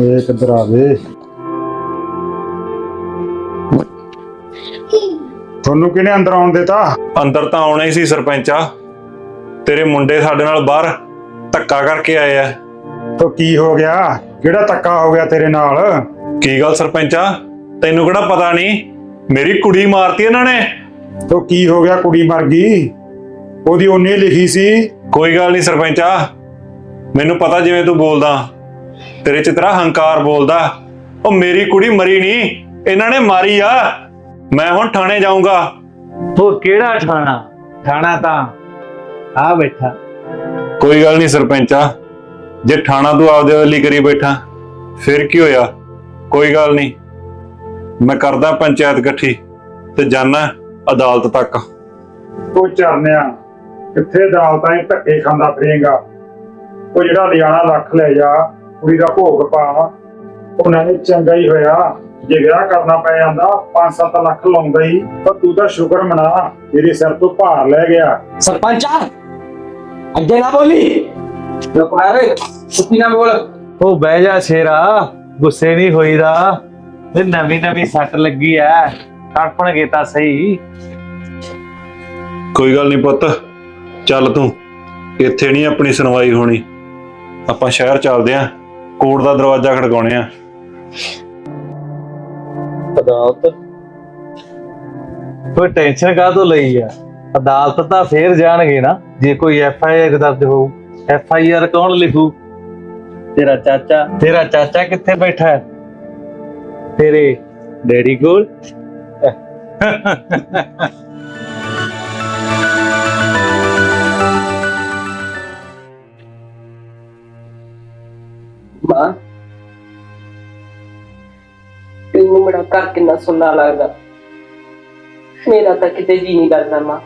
ਇਹ ਕਿੱਧਰ ਆਵੇ ਤੁਹਾਨੂੰ ਕਿਹਨੇ ਅੰਦਰ ਆਉਣ ਦਿੱਤਾ? ਅੰਦਰ ਤਾਂ ਆਉਣਾ ਹੀ ਸੀ ਸਰਪੰਚਾ ਤੇਰੇ ਮੁੰਡੇ ਸਾਡੇ ਨਾਲ ਬਾਹਰ ਧੱਕਾ ਕਰਕੇ ਆਏ ਆ। ਤੋ ਕੀ ਹੋ ਗਿਆ? ਕਿਹੜਾ ਧੱਕਾ ਹੋ ਗਿਆ ਤੇਰੇ ਨਾਲ? ਕੀ ਗੱਲ ਸਰਪੰਚਾ ਤੈਨੂੰ ਕਿਹੜਾ ਪਤਾ ਨਹੀਂ? ਮੇਰੀ ਕੁੜੀ ਮਾਰਤੀ ਇਹਨਾਂ ਨੇ। ਤੋ ਕੀ ਹੋ ਗਿਆ ਕੁੜੀ ਮਰ ਗਈ? ਉਹਦੀ ਉਹਨੇ ਲਿਖੀ ਸੀ। ਕੋਈ ਗੱਲ ਨਹੀਂ ਸਰਪੰਚਾ ਮੈਨੂੰ ਪਤਾ ਜਿਵੇਂ ਤੂੰ ਬੋਲਦਾ। ਤੇਰੇ ਚ ਤੇਰਾ ਹੰਕਾਰ ਬੋਲਦਾ। ਉਹ ਮੇਰੀ ਕੁੜੀ ਮਰੀ ਨਹੀਂ ਇਹਨਾਂ ਨੇ ਮਾਰੀ ਆ। ਮੈਂ ਹੁਣ ਥਾਣੇ ਜਾਊਂਗਾ। ਉਹ ਕਿਹੜਾ ਠਾਣਾ ਠਾਣਾ ਤਾਂ ਆ ਬੈਠਾ। ਕੋਈ ਗੱਲ ਨਹੀਂ ਸਰਪੰਚਾ ਜੇ ਥਾਣਾ ਤੂੰ ਆਪਦੇ ਵੱਲੀ ਕਰੀ ਬੈਠਾ ਫਿਰ ਕੀ ਹੋਇਆ? ਕੋਈ ਗੱਲ ਨਹੀਂ ਮੈਂ ਕਰਦਾ ਪੰਚਾਇਤ ਇਕੱਠੀ ਤੇ ਜਾਣਾ ਅਦਾਲਤ ਤੱਕ। ਉਹ ਚਰਨਿਆ ਕਿੱਥੇ ਅਦਾਲਤਾਂ 'ਚ ਧੱਕੇ ਖਾਂਦਾ ਫਿਰੇਗਾ? ਉਹ ਜਿਹੜਾ ਲਿਆਣਾ ਲੱਖ ਲੈ ਜਾ ਕੁੜੀ ਦਾ ਭੋਗ ਪਾ ਉਹਨਾਂ ਨੇ ਚੰਗਾ ਹੀ ਹੋਇਆ। ਜੇ ਵਿਆਹ ਕਰਨਾ ਪੈ ਜਾਂਦਾ 5-7 ਲੱਖ ਲਾਉਂਦਾ ਹੀ ਪਰ ਤੂੰ ਤਾਂ ਸ਼ੁਕਰ ਮਨਾ ਤੇਰੇ ਸਿਰ ਤੋਂ ਭਾਰ ਲੈ ਗਿਆ। ਸਰਪੰਚਾ ਅੱਗੇ ਨਾ ਬੋਲੀ। ਲੋਕ ਮਾਰੇ ਸੁੱਤੀ ਨਾ ਬੋਲ। ਉਹ ਬਹਿ ਜਾ ਸ਼ੇਰਾ ਗੁੱਸੇ ਨਹੀਂ ਹੋਈਦਾ। ਇਹ ਨਵੀਂ ਨਵੀਂ ਸੱਟ ਲੱਗੀ ਐ ਤੜਪਣਗੇ ਤਾਂ ਸਹੀ। ਕੋਈ ਗੱਲ ਨਹੀਂ ਪੁੱਤ ਚੱਲ ਤੂੰ। ਇੱਥੇ ਨਹੀਂ ਆਪਣੀ ਸੁਣਵਾਈ ਹੋਣੀ। ਆਪਾਂ ਸ਼ਹਿਰ ਚੱਲਦੇ ਆਂ। ਕੋਰਟ ਦਾ ਦਰਵਾਜ਼ਾ ਖੜਕਾਉਣੇ ਆ। ਅਦਾਲਤ। ਕੋਈ ਟੈਨਸ਼ਨ ਕਾਹਤੋਂ ਲਈ ਆ? ਅਦਾਲਤ ਤਾਂ ਫੇਰ ਜਾਣਗੇ ਨਾ, ਜੇ ਕੋਈ ਐਫ ਆਈ ਆਰ ਦਰਜ ਹੋਊ। ਐਫ ਆਈ ਆਰ ਕੌਣ ਲਿਖੂ? ਤੇਰਾ ਚਾਚਾ। ਤੇਰਾ ਚਾਚਾ ਕਿੱਥੇ ਬੈਠਾ ਹੈ? ਤੇਰੇ ਡੈਡੀ ਕੋਲ? ਮਾਂ। ਤੈਨੂੰ ਮੇਰਾ ਘਰ ਕਿੰਨਾ ਸੁੰਨਾ ਲੱਗਦਾ। ਮੇਰਾ ਤਾਂ ਕਿਤੇ ਜੀ ਨਹੀਂ ਕਰਦਾ ਮਾਂ।